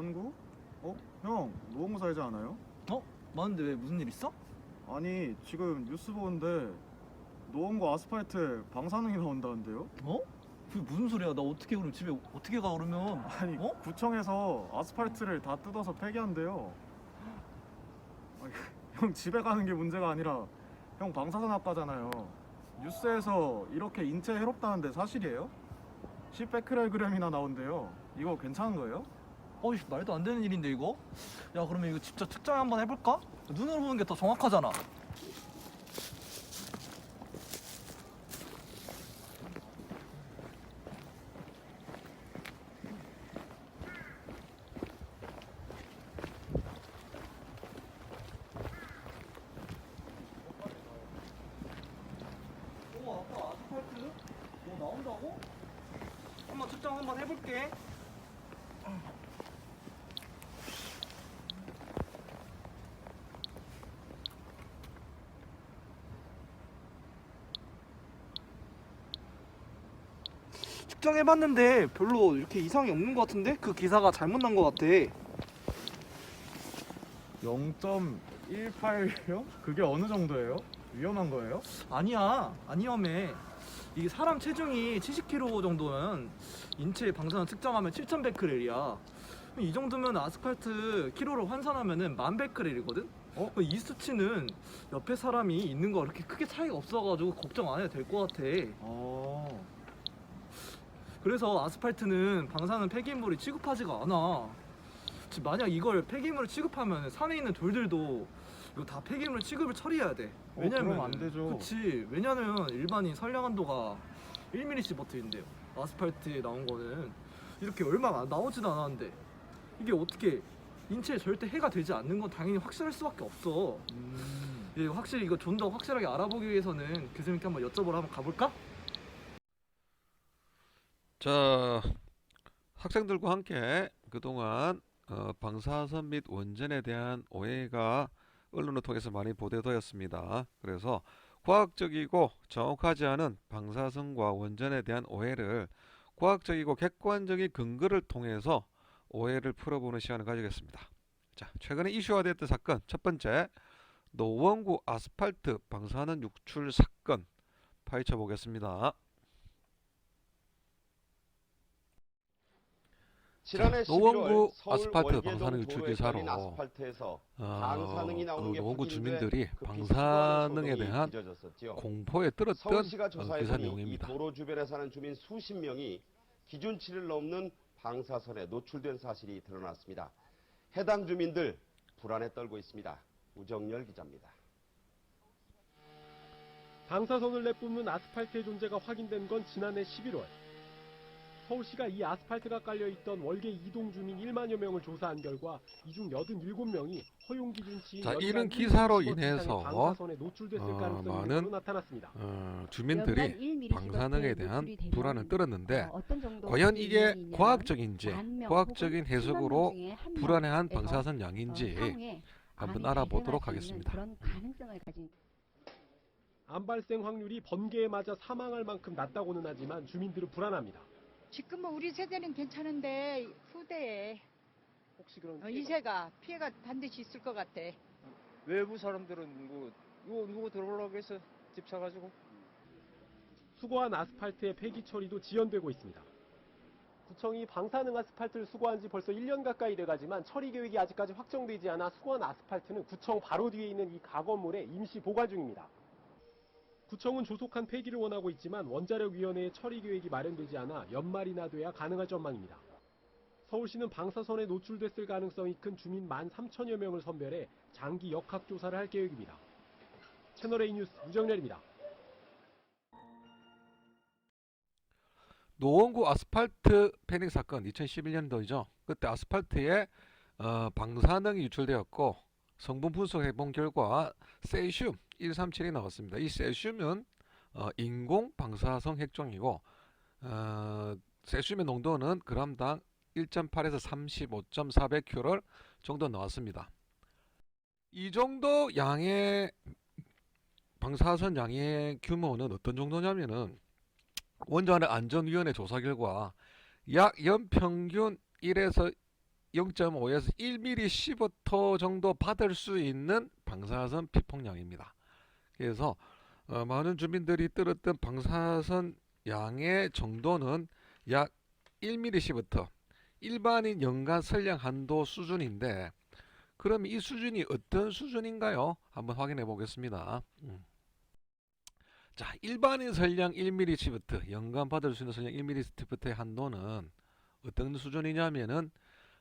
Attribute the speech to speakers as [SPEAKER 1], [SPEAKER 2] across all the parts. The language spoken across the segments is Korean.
[SPEAKER 1] 노원구? 어? 형, 노원구 살지 않아요?
[SPEAKER 2] 맞는데 왜 무슨 일 있어?
[SPEAKER 1] 아니, 지금 뉴스 보는데 노원구 아스팔트 방사능이 나온다는데요?
[SPEAKER 2] 어? 그게 무슨 소리야? 나 어떻게 그럼 집에 어떻게 가 그러면?
[SPEAKER 1] 아니,
[SPEAKER 2] 어?
[SPEAKER 1] 구청에서 아스팔트를 다 뜯어서 폐기한대요. 아니, 형 집에 가는 게 문제가 아니라 형 방사선학과잖아요. 뉴스에서 이렇게 인체 해롭다는데 사실이에요? 10 베크렐그램이나 나온대요. 이거 괜찮은 거예요?
[SPEAKER 2] 어이 말도 안 되는 일인데 이거? 야 그러면 이거 직접 측정 한번 해볼까? 눈으로 보는 게 더 정확하잖아. 뭐? 한번 측정 한번 해볼게. 측정해봤는데 별로 이렇게 이상이 없는 것 같은데? 그 기사가 잘못 난 것 같아
[SPEAKER 1] 0.180? 그게 어느 정도예요? 위험한 거예요?
[SPEAKER 2] 아니야 안 위험해 이게 사람 체중이 70kg 정도면 인체 방사능 측정하면 7100크렐이야 이 정도면 아스팔트 키로로 환산하면은 1000베크렐이거든?
[SPEAKER 1] 어?
[SPEAKER 2] 이 수치는 옆에 사람이 있는 거 그렇게 크게 차이가 없어가지고 걱정 안 해도 될 것 같아
[SPEAKER 1] 어.
[SPEAKER 2] 그래서 아스팔트는 방사능 폐기물이 취급하지가 않아. 지- 만약 이걸 폐기물을 취급하면 산에 있는 돌들도 이거 다 폐기물 취급을 처리해야 돼.
[SPEAKER 1] 어,
[SPEAKER 2] 왜냐면
[SPEAKER 1] 그럼 안 되죠.
[SPEAKER 2] 그치. 왜냐면 일반인 선량한도가 1mC인데요. 아스팔트에 나온 거는 이렇게 얼마 안 나오지도 않았는데 이게 어떻게 인체에 절대 해가 되지 않는 건 당연히 확실할 수밖에 없어.
[SPEAKER 1] 음.
[SPEAKER 2] 예, 확실히 이거 좀 더 확실하게 알아보기 위해서는 교수님께 한번 여쭤보러 한번 가볼까?
[SPEAKER 3] 자, 학생들과 함께 그동안 어, 방사선 및 원전에 대한 오해가 언론을 통해서 많이 보도되었습니다. 그래서 과학적이고 정확하지 않은 방사선과 원전에 대한 오해를 과학적이고 객관적인 근거를 통해서 오해를 풀어보는 시간을 가지겠습니다. 자, 최근에 이슈화됐던 사건 첫 번째 노원구 아스팔트 방사능 유출 사건 파헤쳐 보겠습니다.
[SPEAKER 4] 지난해
[SPEAKER 3] 자, 노원구
[SPEAKER 4] 11월 서울
[SPEAKER 3] 아스팔트
[SPEAKER 4] 월계동
[SPEAKER 3] 방사능 유출
[SPEAKER 4] 도로에
[SPEAKER 3] 기사로
[SPEAKER 4] 깔린 아스팔트에서
[SPEAKER 3] 어,
[SPEAKER 4] 방사능이 나오는 그게
[SPEAKER 3] 노원구 주민들이
[SPEAKER 4] 급히
[SPEAKER 3] 방사능에 대한
[SPEAKER 4] 소동이 빚어졌었지요.
[SPEAKER 3] 공포에 떨었던
[SPEAKER 4] 서울시가
[SPEAKER 3] 어, 기사
[SPEAKER 4] 조사해보니 이
[SPEAKER 3] 내용입니다.
[SPEAKER 4] 도로 주변에 사는 주민 수십 명이 기준치를 넘는 방사선에 노출된 사실이 드러났습니다. 해당 주민들 불안에 떨고 있습니다. 우정열 기자입니다.
[SPEAKER 5] 방사선을 내뿜는 아스팔트의 존재가 확인된 건 지난해 11월. 서울시가 이 아스팔트가 깔려있던 월계 이동 주민 1만여 명을 조사한 결과 이 중 87명이 허용 기준치인
[SPEAKER 3] 자, 이런
[SPEAKER 5] 1
[SPEAKER 3] 기사로 인해서
[SPEAKER 5] 방사선에 노출됐을
[SPEAKER 3] 어,
[SPEAKER 5] 가능성이
[SPEAKER 3] 많은
[SPEAKER 5] 나타났습니다.
[SPEAKER 3] 어, 주민들이 방사능에 대한 불안을 떨었는데
[SPEAKER 6] 어,
[SPEAKER 3] 과연 이게 과학적인지 과학적인 해석으로 불안해한 방사선 양인지
[SPEAKER 6] 향후에
[SPEAKER 3] 한번 알아보도록 하겠습니다.
[SPEAKER 5] 암 발생 확률이 번개에 맞아 사망할 만큼 낮다고는 하지만 주민들은 불안합니다.
[SPEAKER 7] 지금 뭐 우리 세대는 괜찮은데 후대에
[SPEAKER 5] 혹시 그런
[SPEAKER 7] 어, 이세가 피해가 반드시 있을 것 같아.
[SPEAKER 8] 외부 사람들은 뭐 누구 누구 들어오라고 해서 집 차가지고
[SPEAKER 5] 수거한 아스팔트의 폐기 처리도 지연되고 있습니다. 구청이 방사능 아스팔트를 수거한 지 벌써 1년 가까이 돼가지만 처리 계획이 아직까지 확정되지 않아 수거한 아스팔트는 구청 바로 뒤에 있는 이 가건물에 임시 보관 중입니다. 구청은 조속한 폐기를 원하고 있지만 원자력위원회의 처리 계획이 마련되지 않아 연말이나 돼야 가능할 전망입니다. 서울시는 방사선에 노출됐을 가능성이 큰 주민 1만 3천여 명을 선별해 장기 역학 조사를 할 계획입니다. 채널A 뉴스 유정렬입니다.
[SPEAKER 3] 노원구 아스팔트 패닉 사건 2011년도이죠. 그때 아스팔트에 어, 방사능이 유출되었고 성분 분석 해 본 결과 세슘 137이 나왔습니다. 이 세슘은 어, 인공 방사성 핵종이고 어, 세슘의 농도는 그람당 1.8에서 35.400큐럴 정도 나왔습니다. 이 정도 양의 방사선 양의 규모는 어떤 정도냐면은 원자력 안전위원회 조사 결과 약 연평균 1에서 0.5에서 1mSv 정도 받을 수 있는 방사선 피폭량입니다. 그래서 어, 많은 주민들이 들었던 방사선 양의 정도는 약 1mSv 일반인 연간 선량 한도 수준인데 그럼 이 수준이 어떤 수준인가요? 한번 확인해 보겠습니다. 음. 자, 일반인 선량 1mSv 연간 받을 수 있는 선량 1mSv의 한도는 어떤 수준이냐면은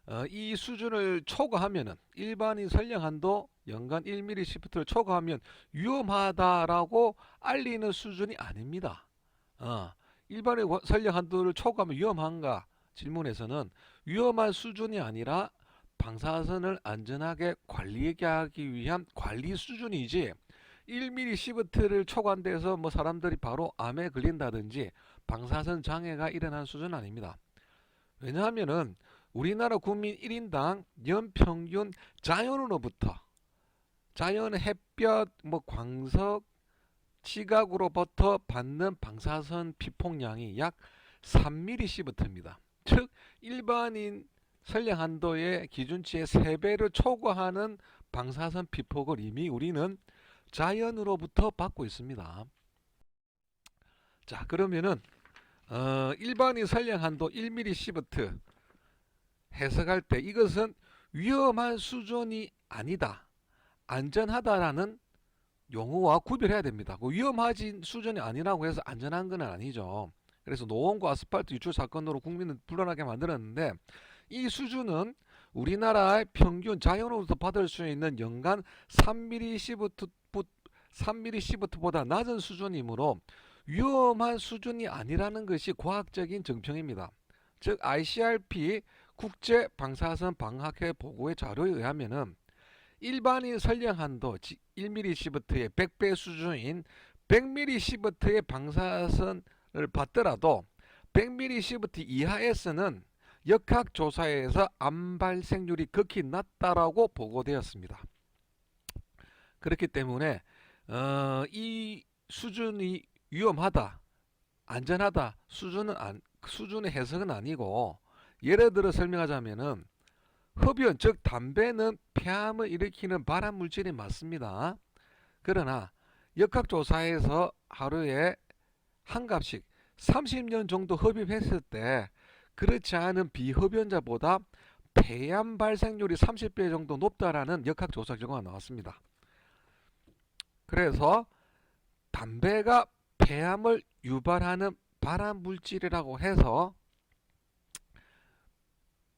[SPEAKER 3] 어, 이 수준을 초과하면은 일반인 선량 한도 연간 1mSv를 초과하면 위험하다라고 알리는 수준이 아닙니다. 어, 일반인 과- 선량 한도를 초과하면 위험한가 질문에서는 위험한 수준이 아니라 방사선을 안전하게 관리하기 위한 관리 수준이지 1mSv를 초과한데서 뭐 사람들이 바로 암에 걸린다든지 방사선 장애가 일어난 수준은 아닙니다. 왜냐하면은 우리나라 국민 1인당 연평균 자연으로부터 자연 햇볕 뭐 광석 지각으로부터 받는 방사선 피폭량이 약 3mSv입니다. 즉 일반인 선량 한도의 기준치의 3배를 초과하는 방사선 피폭을 이미 우리는 자연으로부터 받고 있습니다. 자 그러면은 어, 일반인 선량 한도 1mSv 해석할 때 이것은 위험한 수준이 아니다. 안전하다라는 용어와 구별해야 됩니다. 그 위험하진 수준이 아니라고 해서 안전한 건 아니죠. 그래서 노원구 아스팔트 유출 사건으로 국민을 불안하게 만들었는데 이 수준은 우리나라의 평균 자연으로부터 받을 수 있는 연간 3mSv 3mSv보다 낮은 수준이므로 위험한 수준이 아니라는 것이 과학적인 정평입니다. 즉 ICRP 국제 방사선 방학회 보고의 자료에 의하면은 일반인 선량 한도 1mSv의 100배 수준인 100mSv의 방사선을 받더라도 100mSv 이하에서는 역학 조사에서 암 발생률이 극히 낮다라고 보고되었습니다. 그렇기 때문에 어, 이 수준이 위험하다, 안전하다 수준은 안, 수준의 해석은 아니고 예를 들어 설명하자면은 흡연 즉 담배는 폐암을 일으키는 발암 물질이 맞습니다. 그러나 역학조사에서 하루에 한 갑씩 30년 정도 흡입했을 때 그렇지 않은 비흡연자보다 폐암 발생률이 30배 정도 높다라는 역학조사 결과가 나왔습니다. 그래서 담배가 폐암을 유발하는 발암 물질이라고 해서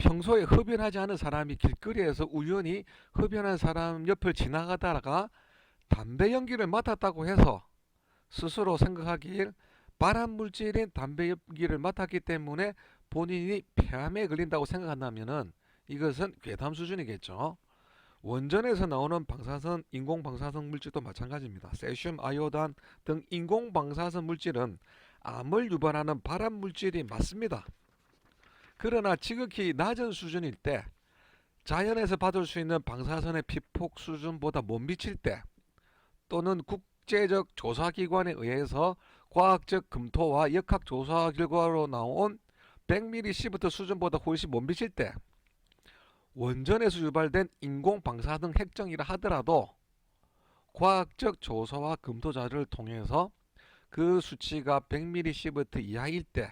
[SPEAKER 3] 평소에 흡연하지 않은 사람이 길거리에서 우연히 흡연한 사람 옆을 지나가다가 담배 연기를 맡았다고 해서 스스로 생각하길 발암 물질인 담배 연기를 맡았기 때문에 본인이 폐암에 걸린다고 생각한다면은 이것은 괴담 수준이겠죠. 원전에서 나오는 방사선, 인공 방사선 물질도 마찬가지입니다. 세슘, 아요단 등 인공 방사선 물질은 암을 유발하는 발암 물질이 맞습니다. 그러나 지극히 낮은 수준일 때 자연에서 받을 수 있는 방사선의 피폭 수준보다 못 미칠 때 또는 국제적 조사기관에 의해서 과학적 검토와 역학 조사 결과로 나온 100mSv 수준보다 훨씬 못 미칠 때 원전에서 유발된 인공 방사능 핵정이라 하더라도 과학적 조사와 검토 자료를 통해서 그 수치가 100mSv 이하일 때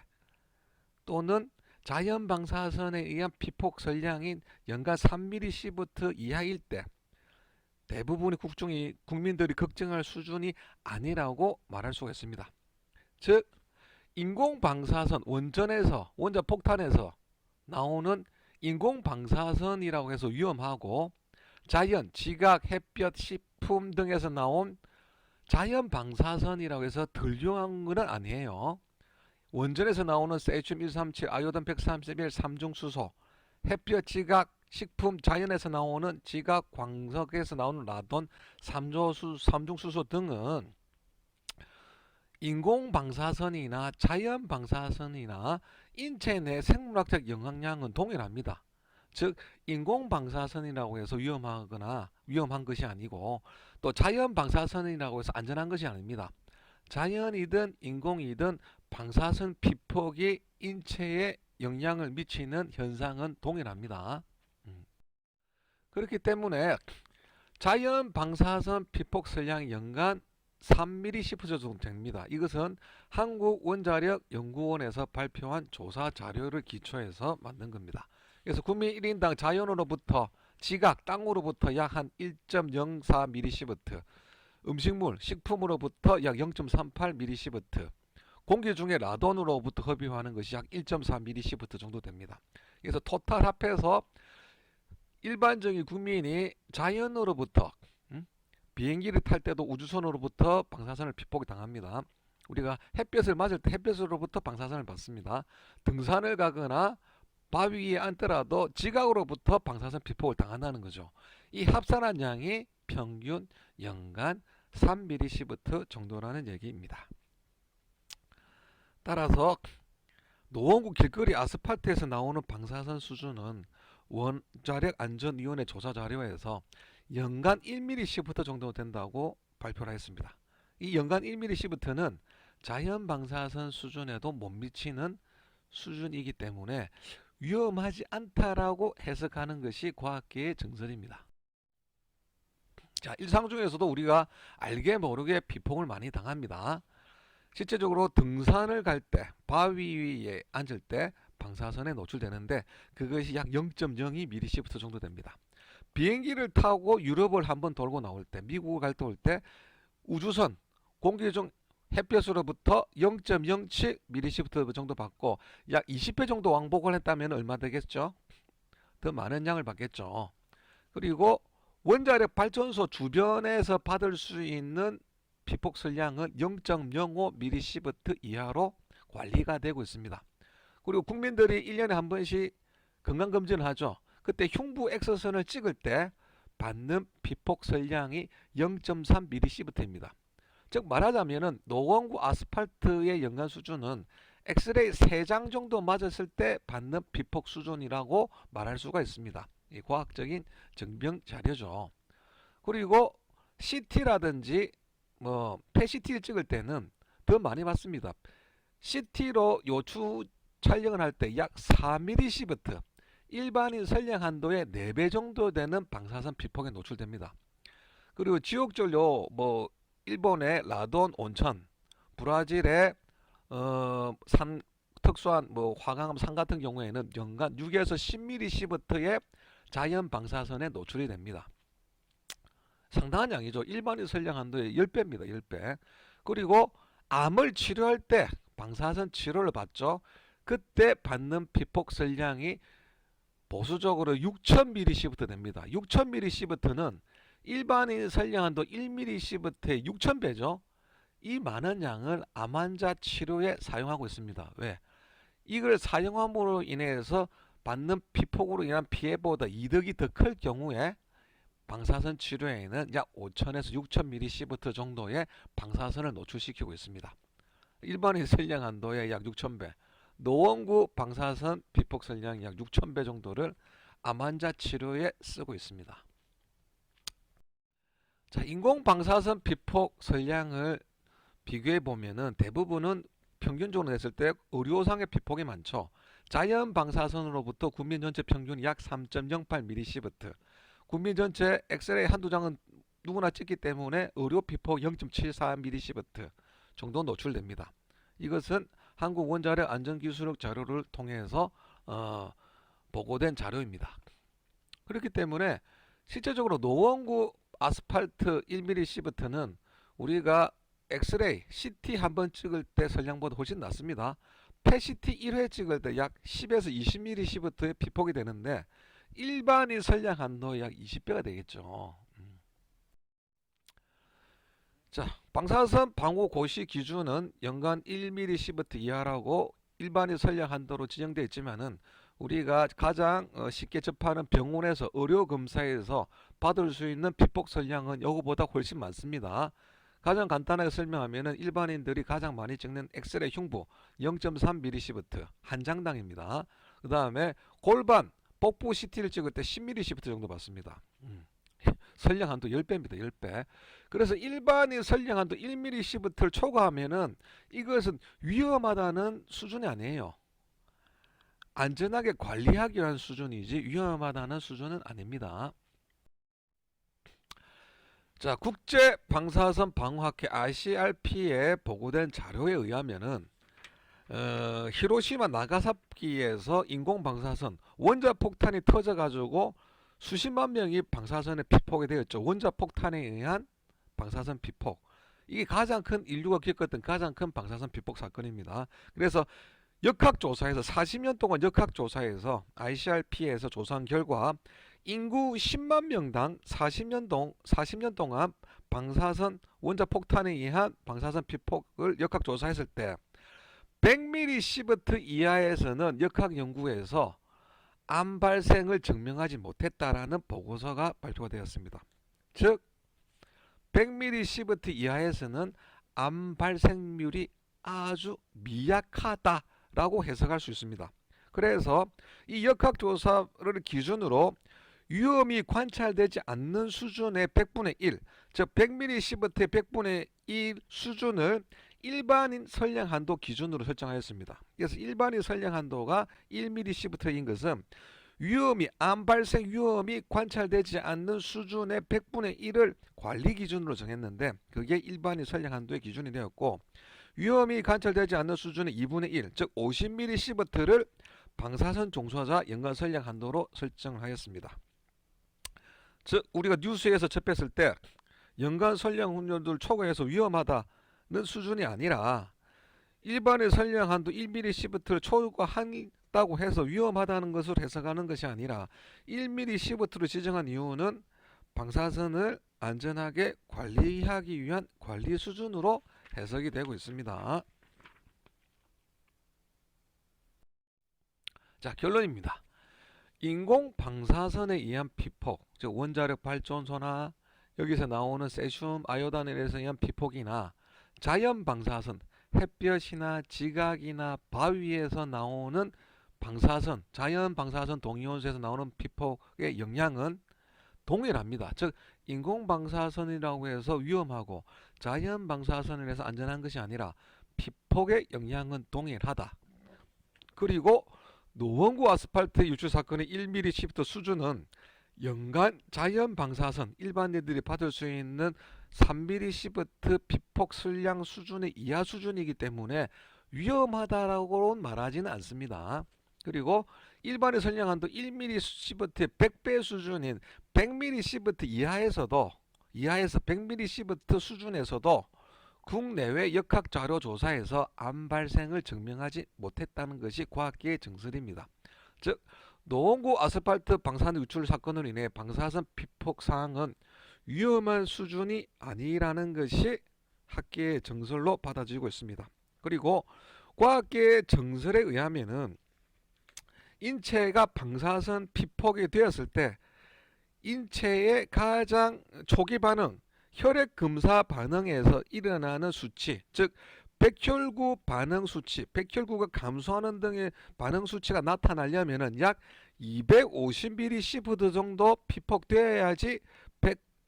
[SPEAKER 3] 또는 자연 방사선에 의한 피폭 선량인 연간 3mSv 이하일 때 대부분의 국중이 국민들이 걱정할 수준이 아니라고 말할 수가 있습니다. 즉 인공 방사선 원전에서 원전 폭탄에서 나오는 인공 방사선이라고 해서 위험하고 자연, 지각, 햇볕, 식품 등에서 나온 자연 방사선이라고 해서 덜 위험한 것은 아니에요. 원전에서 나오는 세슘 137, 아요딘 131, 삼중수소, 햇볕, 지각, 식품, 자연에서 나오는 지각, 광석에서 나오는 라돈, 삼조수, 삼중수소 등은 인공 방사선이나 자연 방사선이나 인체 내 생물학적 영향량은 동일합니다. 즉 인공 방사선이라고 해서 위험하거나 위험한 것이 아니고 또 자연 방사선이라고 해서 안전한 것이 아닙니다. 자연이든 인공이든 방사선 피폭이 인체에 영향을 미치는 현상은 동일합니다. 그렇기 때문에 자연 방사선 피폭 설량이 연간 3mm 10% 정도 됩니다. 이것은 한국 원자력 연구원에서 발표한 조사 자료를 기초해서 만든 겁니다. 그래서 국민 1인당 자연으로부터 지각 땅으로부터 약 한 1.04mm 10, 음식물, 식품으로부터 약 0.38mm 10, 공기 중에 라돈으로부터 흡입하는 것이 약 1.4mm 10 정도 됩니다. 그래서 토탈 합해서 일반적인 국민이 자연으로부터 음? 비행기를 탈 때도 우주선으로부터 방사선을 피폭이 당합니다. 우리가 햇볕을 맞을 때 햇볕으로부터 방사선을 받습니다. 등산을 가거나 바위 위에 앉더라도 지각으로부터 방사선 피폭을 당한다는 거죠. 이 합산한 양이 평균 연간 3mSv 정도라는 얘기입니다. 따라서 노원구 길거리 아스팔트에서 나오는 방사선 수준은 원자력 안전위원회 조사 자료에서 연간 1mSv 정도 된다고 발표를 했습니다. 이 연간 1mSv는 자연 방사선 수준에도 못 미치는 수준이기 때문에 위험하지 않다라고 해석하는 것이 과학계의 정설입니다. 자, 일상 중에서도 우리가 알게 모르게 비폭을 많이 당합니다. 실제적으로 등산을 갈 때, 바위 위에 앉을 때 방사선에 노출되는데 그것이 약 0.02mSv 정도 됩니다. 비행기를 타고 유럽을 한번 돌고 나올 때, 미국을 갈 때 올 때 우주선 공기 중 햇볕으로부터 0.07mSv 정도 받고 약 20회 정도 왕복을 했다면 얼마 되겠죠? 더 많은 양을 받겠죠. 그리고 원자력 발전소 주변에서 받을 수 있는 피폭 설량은 0.05mSv 이하로 관리가 되고 있습니다. 그리고 국민들이 1년에 한 번씩 건강검진을 하죠. 그때 흉부 엑서선을 찍을 때 받는 피폭 설량이 0.3mSv입니다. 즉 말하자면은 노원구 아스팔트의 연간 수준은 엑스레이 3장 정도 맞았을 때 받는 비폭 수준이라고 말할 수가 있습니다. 이 과학적인 증명 자료죠. 그리고 CT라든지 뭐 PETCT를 찍을 때는 더 많이 받습니다. CT로 요추 촬영을 할 때 약 4mSv 일반인 선량 한도의 4배 정도 되는 방사선 피폭에 노출됩니다. 그리고 지옥전료 뭐 일본의 라돈 온천, 브라질의 어, 산 특수한 뭐 화강암 산 같은 경우에는 연간 6에서 10mSv의 자연 방사선에 노출이 됩니다. 상당한 양이죠. 일반인 선량 한도의 10배입니다. 10배. 그리고 암을 치료할 때 방사선 치료를 받죠. 그때 받는 피폭 선량이 보수적으로 6000mSv 됩니다. 6000mSv는 일반인 선량한도 1mSv의 6000배죠. 이 많은 양을 암 환자 치료에 사용하고 있습니다. 왜? 이걸 사용함으로 인해서 받는 피폭으로 인한 피해보다 이득이 더 클 경우에 방사선 치료에는 약 5000에서 6000mSv 정도의 방사선을 노출시키고 있습니다. 일반인 선량 한도의 약 6000배, 노원구 방사선 피폭 선량 약 6000배 정도를 암 환자 치료에 쓰고 있습니다. 자, 인공 방사선 피폭 선량을 비교해 보면은 대부분은 평균적으로 냈을 때 의료상의 피폭이 많죠. 자연 방사선으로부터 국민 전체 평균 약 3.08mSv. 국민 전체 엑스레이 한두 장은 누구나 찍기 때문에 의료 피폭 0.74mSv 정도 노출됩니다. 이것은 한국 원자력 안전기술력 자료를 통해서 어, 보고된 자료입니다. 그렇기 때문에 실제적으로 노원구 아스팔트 1mSv는 우리가 엑스레이, CT 한 번 찍을 때 설량보다 훨씬 낮습니다. PET-CT 1회 찍을 때 약 10에서 20mSv의 피폭이 되는데 일반인 설량 한도 약 20배가 되겠죠. 음. 자, 방사선 방호 고시 기준은 연간 1mSv 이하라고 일반인 설량 한 도로 지정되어 있지만은 우리가 가장 어, 쉽게 접하는 병원에서 의료 검사에서 받을 수 있는 피폭 설량은 이거보다 훨씬 많습니다. 가장 간단하게 설명하면은 일반인들이 가장 많이 찍는 엑스레이 흉부 0.3mSv 한 장당입니다. 그 다음에 골반 복부 CT를 찍을 때 10mSv 정도 받습니다. 음. 설량 한도 10배입니다. 10배. 그래서 일반인 설량 한도 1mSv를 초과하면은 이것은 위험하다는 수준이 아니에요. 안전하게 관리하기 위한 수준이지 위험하다는 수준은 아닙니다. 자, 국제 방사선 방어학회 ICRP에 보고된 자료에 의하면은 어, 히로시마 나가사키에서 인공 방사선 원자 폭탄이 터져 가지고 수십만 명이 방사선에 피폭이 되었죠. 원자 폭탄에 의한 방사선 피폭. 이게 가장 큰 인류가 겪었던 가장 큰 방사선 피폭 사건입니다. 그래서 역학조사에서 40년 동안 역학조사에서 ICRP에서 조사한 결과 인구 10만 명당 40년 동 40년 동안 방사선 원자 폭탄에 의한 방사선 피폭을 역학 조사했을 때 100mm 시버트 이하에서는 역학 연구에서 암 발생을 증명하지 못했다라는 보고서가 발표가 되었습니다. 즉 100mm 시버트 이하에서는 암 발생률이 아주 미약하다라고 해석할 수 있습니다. 그래서 이 역학 조사를 기준으로 위험이 관찰되지 않는 수준의 100분의 1, 즉 100mm 시버트의 100분의 1 수준을 일반인 선량 한도 기준으로 설정하였습니다. 그래서 일반인 선량 한도가 1mm 시버트인 것은 위험이 암 발생 위험이 관찰되지 않는 수준의 100분의 1을 관리 기준으로 정했는데 그게 일반인 선량 한도의 기준이 되었고 위험이 관찰되지 않는 수준의 2분의 1, 즉 50mm 시버트를 방사선 종소자 연간 선량 한도로 설정하였습니다. 즉 우리가 뉴스에서 접했을 때 연간 선량 훈련들 초과해서 위험하다는 수준이 아니라 일반의 선량 한도 1mm 시버트를 초과한다고 해서 위험하다는 것을 해석하는 것이 아니라 1mm 시버트로 지정한 이유는 방사선을 안전하게 관리하기 위한 관리 수준으로 해석이 되고 있습니다. 자 결론입니다. 인공 방사선에 의한 피폭, 즉 원자력 발전소나 여기서 나오는 세슘 아요단에 의한 피폭이나 자연 방사선, 햇볕이나 지각이나 바위에서 나오는 방사선, 자연 방사선 동위원소에서 나오는 피폭의 영향은 동일합니다. 즉 인공 방사선이라고 해서 위험하고 자연 방사선을 해서 안전한 것이 아니라 피폭의 영향은 동일하다. 그리고 노원구 아스팔트 유출 사건의 1mm 시프트 수준은 연간 자연 방사선 일반인들이 받을 수 있는 3mm 시프트 피폭 슬량 수준의 이하 수준이기 때문에 위험하다라고는 말하지는 않습니다. 그리고 일반의 선량한도 1mm 시프트의 100배 수준인 100mm 시프트 이하에서도 이하에서 100mm 시프트 수준에서도 국내외 역학 자료 조사에서 암 발생을 증명하지 못했다는 것이 과학계의 정설입니다. 즉 노원구 아스팔트 방사선 유출 사건으로 인해 방사선 피폭 사항은 위험한 수준이 아니라는 것이 학계의 정설로 받아들이고 있습니다. 그리고 과학계의 정설에 의하면은 인체가 방사선 피폭이 되었을 때 인체의 가장 초기 반응 혈액 검사 반응에서 일어나는 수치, 즉 백혈구 반응 수치, 백혈구가 감소하는 등의 반응 수치가 나타나려면은 약 250mC 정도 피폭되어야지 백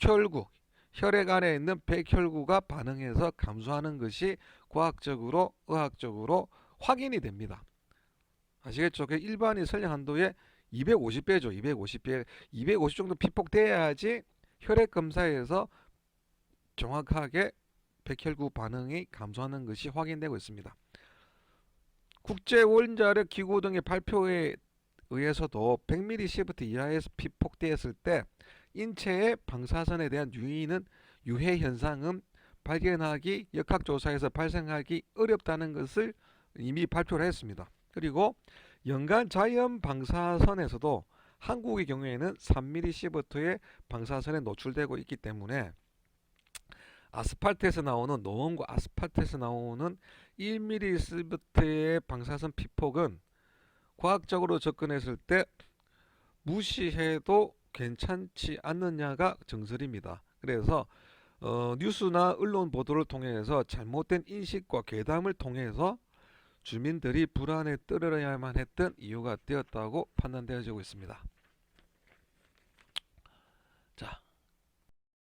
[SPEAKER 3] 혈구, 혈액 안에 있는 백혈구가 반응해서 감소하는 것이 과학적으로, 의학적으로 확인이 됩니다. 아시겠죠? 그 일반인 선량 한도의 250배죠. 250배. 250 정도 피폭돼야지 혈액 검사에서 정확하게 백혈구 반응이 감소하는 것이 확인되고 있습니다. 국제 원자력 기구 등의 발표에 의해서도 100mm 시프트 이하에서 피폭되었을 때 인체의 방사선에 대한 유의는 유해 현상은 발견하기 역학 조사에서 발생하기 어렵다는 것을 이미 발표를 했습니다. 그리고 연간 자연 방사선에서도 한국의 경우에는 3mm 시프트의 방사선에 노출되고 있기 때문에 아스팔트에서 나오는 노원구 아스팔트에서 나오는 1mm 시프트의 방사선 피폭은 과학적으로 접근했을 때 무시해도 괜찮지 않느냐가 정설입니다. 그래서 어, 뉴스나 언론 보도를 통해서 잘못된 인식과 괴담을 통해서 주민들이 불안에 떨어야만 했던 이유가 되었다고 판단되어지고 있습니다.